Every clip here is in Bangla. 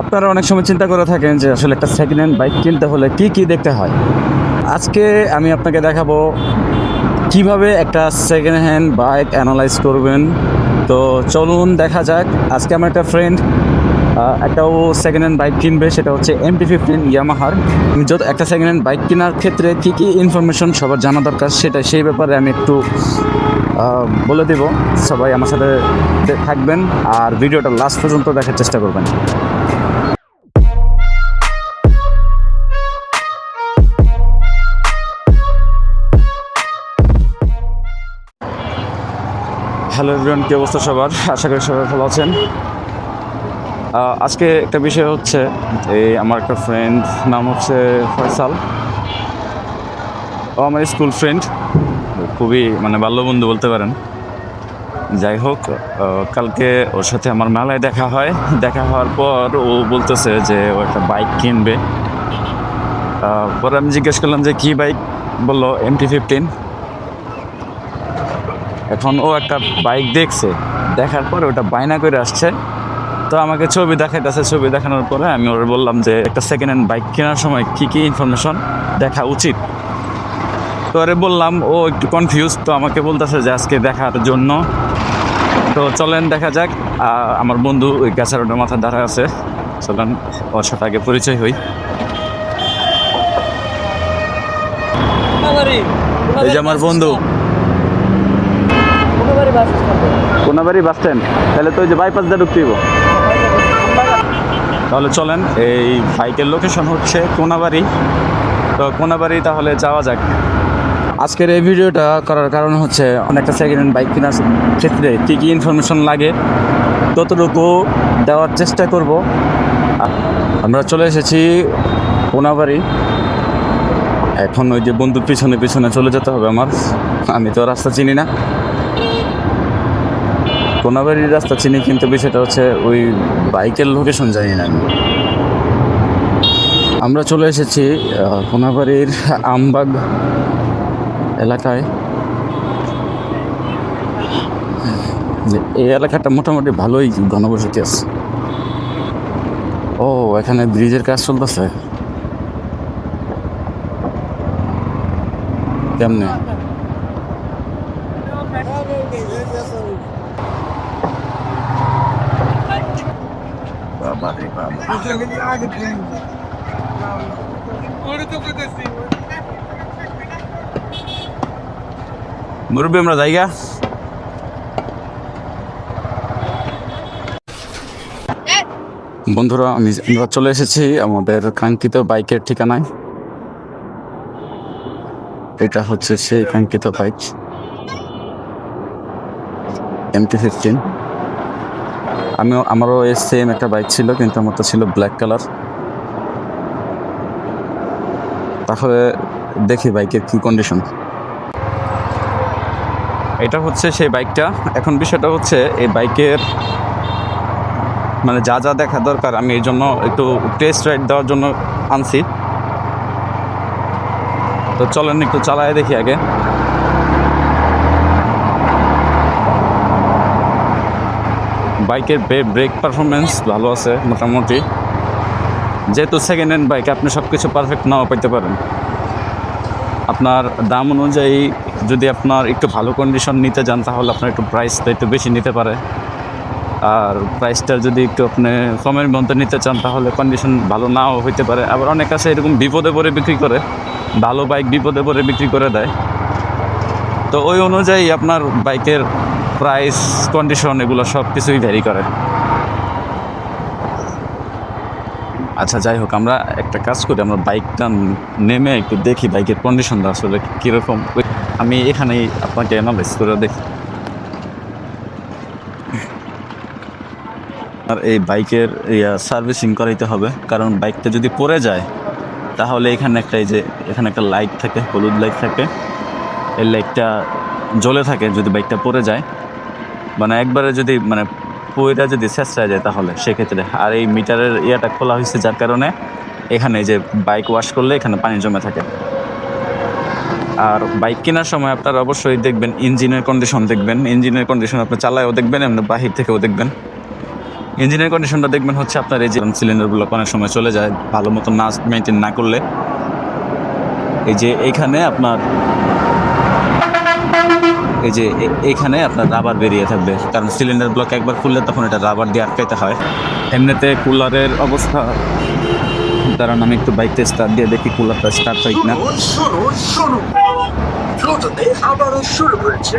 আপনারা অনেক সময় চিন্তা করে থাকেন যে আসলে একটা সেকেন্ড হ্যান্ড বাইক কিনতে হলে কি কি দেখতে হয়। আজকে আমি আপনাকে দেখাবো কীভাবে একটা সেকেন্ড হ্যান্ড বাইক অ্যানালাইজ করবেন। তো চলুন দেখা যাক। আজকে আমার একটা ফ্রেন্ড একটা ও সেকেন্ড হ্যান্ড বাইক কিনবে, সেটা হচ্ছে এমটি ফিফটিন ইয়ামাহার যত একটা সেকেন্ড হ্যান্ড বাইক কেনার ক্ষেত্রে কী কী ইনফরমেশন সবার জানা দরকার সেটা সেই ব্যাপারে আমি একটু বলে দেব। সবাই আমার সাথে থাকবেন, আর ভিডিওটা লাস্ট পর্যন্ত দেখার চেষ্টা করবেন। হ্যালো এভরিওয়ান, কী অবস্থা সবার? আশা করি সবাই ভালো আছেন। আজকে একটা বিষয় হচ্ছে, এই আমার একটা ফ্রেন্ড নাম হচ্ছে ফয়সাল। ও আমার স্কুল ফ্রেন্ড খুবই মানে বাল্যবন্ধু বলতে পারেন। যাই হোক কালকে ওর সাথে আমার মেলায় দেখা হয়। দেখা হওয়ার পর ও বলতেছে যে ও একটা বাইক কিনবে। পরে আমি জিজ্ঞেস করলাম যে, কী বাইক বলল এমটি ফিফটিন এখন ও একটা বাইক দেখছে দেখার পরে ওটা বায়না করে আসছে। তো আমাকে ছবি দেখাইতেছে ছবি দেখানোর পরে আমি ওর বললাম যে একটা সেকেন্ড হ্যান্ড বাইক কেনার সময় কী কী ইনফরমেশন দেখা উচিত। তো আরে বললাম ও একটু কনফিউজ তো আমাকে বলতেছে যে আজকে দেখার জন্য। তো চলেন দেখা যাক। আমার বন্ধু ওই গাছের ওটা মাথা দাঁড়া আছে। চলেন ওর সাথে আগে পরিচয় হই। এই যে আমার বন্ধু। কোনাবাড়ি বাস স্ট্যান্ড তাহলে তো ওই যে বাইপাস দিয়ে ঢুকতে তাহলে চলেন, এই বাইকের লোকেশন হচ্ছে কোনাবাড়ি। তো কোনাবাড়ি তাহলে যাওয়া যাক। আজকের এই ভিডিওটা করার কারণ হচ্ছে অনেকটা সেকেন্ড হ্যান্ড বাইক কেনার ক্ষেত্রে কী কী ইনফরমেশন লাগে, ততটুকু দেওয়ার চেষ্টা করব। আমরা চলে এসেছি কোনাবাড়ি। এখন ওই যে বন্ধুর পিছনে পিছনে চলে যেতে হবে আমার। আমি তো রাস্তা চিনি না। কোনাবাড়ির রাস্তা চিনি, কিন্তু বিষয়টা হচ্ছে ওই বাইকের লোকেশন জানি না আমি। আমরা চলে এসেছি কোনাবাড়ির আমবাগ এলাকায়। এই এলাকাটা মোটামুটি ভালোই ঘনবসতি আছে। ও, এখানে ব্রিজের কাজ চলতেছে? কেমনে? মুরব্বী, আমরা জায়গা? বন্ধুরা, আমি আমরা চলে এসেছি আমাদের কাঙ্ক্ষিত বাইকের ঠিকানায়। এটা হচ্ছে সেই কাঙ্ক্ষিত বাইক এমটি ফিফটিন আমিও, আমারও এই সেম একটা বাইক ছিল, কিন্তু আমারটা ছিল ব্ল্যাক কালার তাহলে দেখি বাইকের কি কন্ডিশন এটা হচ্ছে সেই বাইকটা এখন বিষয়টা হচ্ছে, এই বাইকের মানে যা যা দেখা দরকার, আমি এই জন্য একটু টেস্ট রাইড দেওয়ার জন্য আনছি। তো চলেন একটু চালায় দেখি আগে। বাইকের ব্রেক পারফরমেন্স ভালো আছে, মোটামুটি। যেহেতু সেকেন্ড হ্যান্ড বাইক আপনি সব কিছু পারফেক্ট নাও পাইতে পারেন। আপনার দাম অনুযায়ী যদি আপনার একটু ভালো কন্ডিশন নিতে যান, তাহলে আপনার একটু প্রাইসটা একটু বেশি নিতে পারে। আর প্রাইসটা যদি একটু আপনি কমের মধ্যে নিতে চান, তাহলে কন্ডিশন ভালো নাও হইতে পারে। আবার অনেক আছে এরকম বিপদে পড়ে বিক্রি করে, ভালো বাইক বিপদে পড়ে বিক্রি করে দেয়। তো ওই অনুযায়ী আপনার বাইকের প্রাইস কন্ডিশন এগুলো সব কিছুই ভ্যারি করে। আচ্ছা যাই হোক, আমরা একটা কাজ করি, আমরা বাইকটা নেমে একটু দেখি বাইকের কন্ডিশনটা আসলে কীরকম। আমি এখানেই আপনাকে অ্যানালাইজ করে দেখি। আর এই বাইকের ইয়া সার্ভিসিং করাইতে হবে, কারণ বাইকটা যদি পড়ে যায়, তাহলে এখানে একটা এই যে, এখানে একটা লাইট থাকে, হলুদ লাইট থাকে। এই লাইটটা জ্বলে থাকে, যদি বাইকটা পড়ে যায় মানে একবারে যদি মানে পইটা যদি শেষরা যায় তাহলে সেক্ষেত্রে। আর এই মিটারের ইয়েটা খোলা হয়েছে যার কারণে এখানে যে বাইক ওয়াশ করলে এখানে পানি জমে থাকে। আর বাইক কেনার সময় আপনারা অবশ্যই দেখবেন ইঞ্জিনের কন্ডিশন দেখবেন। ইঞ্জিনের কন্ডিশন আপনি চালায়ও দেখবেন, এমনি বাহির থেকেও দেখবেন। ইঞ্জিনের কন্ডিশনটা দেখবেন হচ্ছে আপনার এই যে সিলিন্ডারগুলো অনেক সময় চলে যায়, ভালো মতো না মেনটেন না করলে। এই যে এইখানে আপনার এই যে এইখানে আপনার রাবার বেরিয়ে থাকবে। কারণ সিলিন্ডার ব্লক একবার খুললে তখন এটা রাবার দিয়ে আটকাইতে হয়। এমনিতে কুলারের অবস্থা। দাঁড়ান আমি একটু বাইকটা স্টার্ট দিয়ে দেখি কুলারটা স্টার্ট হয় কিনা। আবারও শুরু করেছে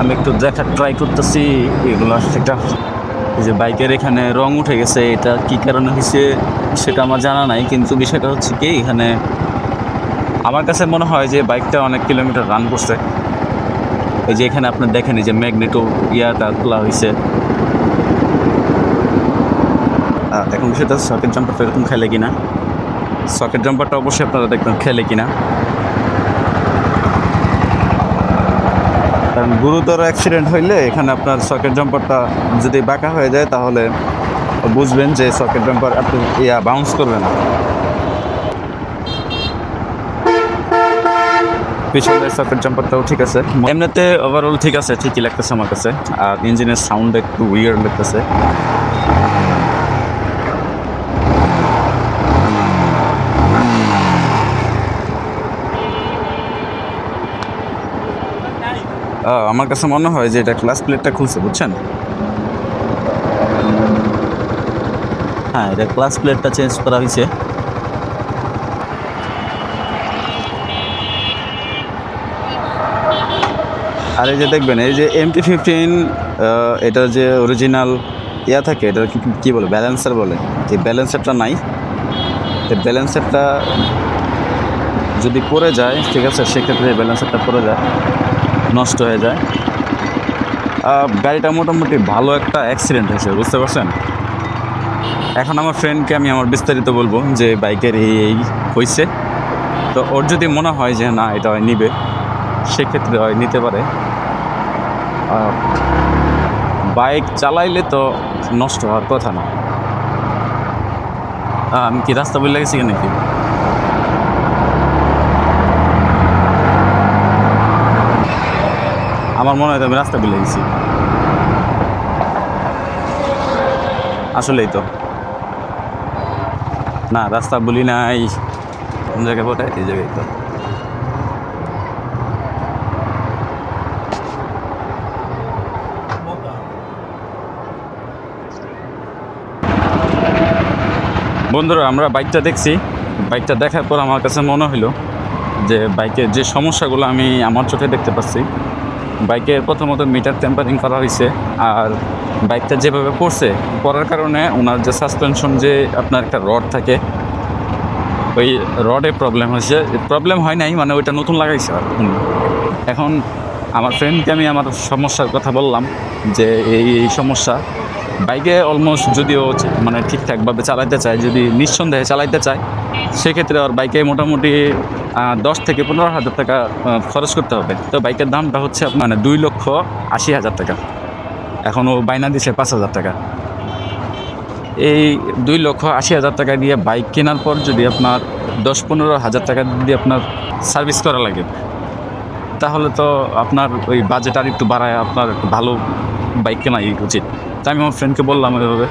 আমি একটু দেখার ট্রাই করতেছি এগুলো সেটা যে বাইকের এখানে রং উঠে গেছে, এটা কি কারণে হয়েছে সেটা আমার জানা নাই, কিন্তু বিষয়টা হচ্ছে কি, এখানে আমার কাছে মনে হয় যে বাইকটা অনেক কিলোমিটার রান করছে। এই যে এখানে আপনার দেখেন যে ম্যাগনেটো ইয়াটা খোলা হয়েছে। এখন সেটা সকেট জাম্পারটা এরকম খেলে কিনা? সকেট জাম্পারটা অবশ্যই আপনারা দেখবেন খেলে কিনা। কারণ গুরুতর অ্যাক্সিডেন্ট হইলে এখানে আপনার সকেট জাম্পারটা যদি বাঁকা হয়ে যায়, তাহলে বুঝবেন যে সকেট জাম্পার আপনি ইয়া বাউন্স করবে না। পিছনের সকেট জাম্পারটাও ঠিক আছে। এমনিতে ওভারঅল ঠিক আছে, ঠিকই লাগতেছে আমার কাছে। আর ইঞ্জিনের সাউন্ড একটু উইয়ার লাগতেছে। আমার কাছে মনে হয় যে এটা ক্লাস প্লেটটা খুলছে, বুঝছেন? হ্যাঁ এটা ক্লাস প্লেটটা চেঞ্জ করা হয়েছে। আর এই যে দেখবেন, এই যে এমটি ফিফটিন এটার যে অরিজিনাল ইয়া থাকে এটা কী বলে ব্যালেন্সার বলে, যে ব্যালেন্সারটা নাই। এই ব্যালেন্সারটা যদি পড়ে যায়, ঠিক আছে, সেক্ষেত্রে ব্যালেন্সারটা পড়ে যায়। নষ্ট হয়ে যায়। গাড়িটা মোটামুটি ভালো একটা অ্যাক্সিডেন্ট হয়েছে, বুঝতে পারছেন? এখন আমার ফ্রেন্ডকে আমি আমার বিস্তারিত বলব যে বাইকের এই এই হয়েছে তো ওর যদি মনে হয় যে না, এটা হয় নিবে, সেক্ষেত্রে হয়, নিতে পারে। বাইক চালাইলে তো নষ্ট হওয়ার কথা না। আমি কি রাস্তা বলে গেছি নাকি? আমার মনে হয় আমি রাস্তা ভুলে গেছি। আসলেই তো। না, রাস্তা বলি নাই। কোন জায়গায় বটে এই জায়গায় তো। বন্ধুরা, আমরা বাইকটা দেখছি। বাইকটা দেখার পর আমার কাছে মনে হলো যে বাইকের যে সমস্যাগুলো আমি আমার চোখে দেখতে পাচ্ছি বাইকের প্রথমত মিটার টেম্পারিং করা হয়েছে আর বাইকটা যেভাবে পড়ছে, পড়ার কারণে ওনার যে সাসপেনশন যে আপনার একটা রড থাকে, ওই রডে প্রবলেম হয়েছে। প্রবলেম হয় নাই মানে ওইটা নতুন লাগাইছে আর এখন আমার ফ্রেন্ডকে আমি আমার সমস্যার কথা বললাম যে এই এই সমস্যা, বাইকে অলমোস্ট যদিও মানে ঠিকঠাকভাবে চালাইতে চায়, যদি নিঃসন্দেহে চালাইতে চায় সেক্ষেত্রে ওর বাইকে মোটামুটি দশ থেকে পনেরো হাজার টাকা খরচ করতে হবে। তো বাইকের দামটা হচ্ছে মানে দুই লক্ষ আশি হাজার টাকা। এখন ও বাইনা দিছে পাঁচ হাজার টাকা। এই দুই লক্ষ আশি হাজার টাকা দিয়ে বাইক কেনার পর যদি আপনার দশ পনেরো হাজার টাকা দিয়ে আপনার সার্ভিস করা লাগে, তাহলে তো আপনার ওই বাজেট আর একটু বাড়ায় আপনার ভালো বাইক কেনাই উচিত। তাই আমি আমার ফ্রেন্ডকে বললাম এভাবে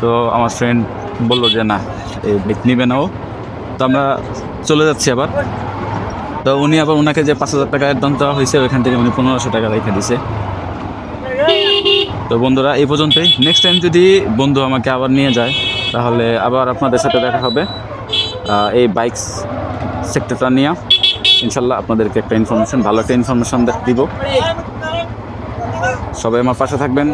তো আমার ফ্রেন্ড বলল যে, না নিবে না ও। তো আমরা চলে যাচ্ছি আবার। তো উনি আবার ওনাকে যে পাঁচ হাজার টাকা অ্যাডভান্স দেওয়া হয়েছে, ওইখান থেকে উনি পনেরোশো টাকা রেখে দিছে তো বন্ধুরা, এই পর্যন্তই। নেক্সট টাইম যদি বন্ধু আমাকে আবার নিয়ে যায়, তাহলে আবার আপনাদের সাথে দেখা হবে। এই বাইক সেক্টরটা নিয়ে। ইনশাল্লাহ আপনাদেরকে একটা ইনফরমেশন ভালো একটা ইনফরমেশন দিব। সবাই আমার পাশে থাকবেন।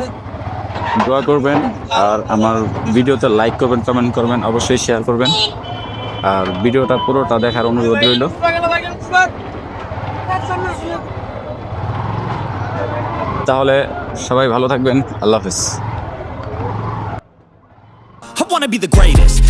দোয়া করবেন, আর আমার ভিডিওতে লাইক করবেন কমেন্ট করবেন, অবশ্যই শেয়ার করবেন। আর ভিডিওটা পুরোটা দেখার অনুরোধ রইল। তাহলে সবাই ভালো থাকবেন, আল্লাহ হাফিজ।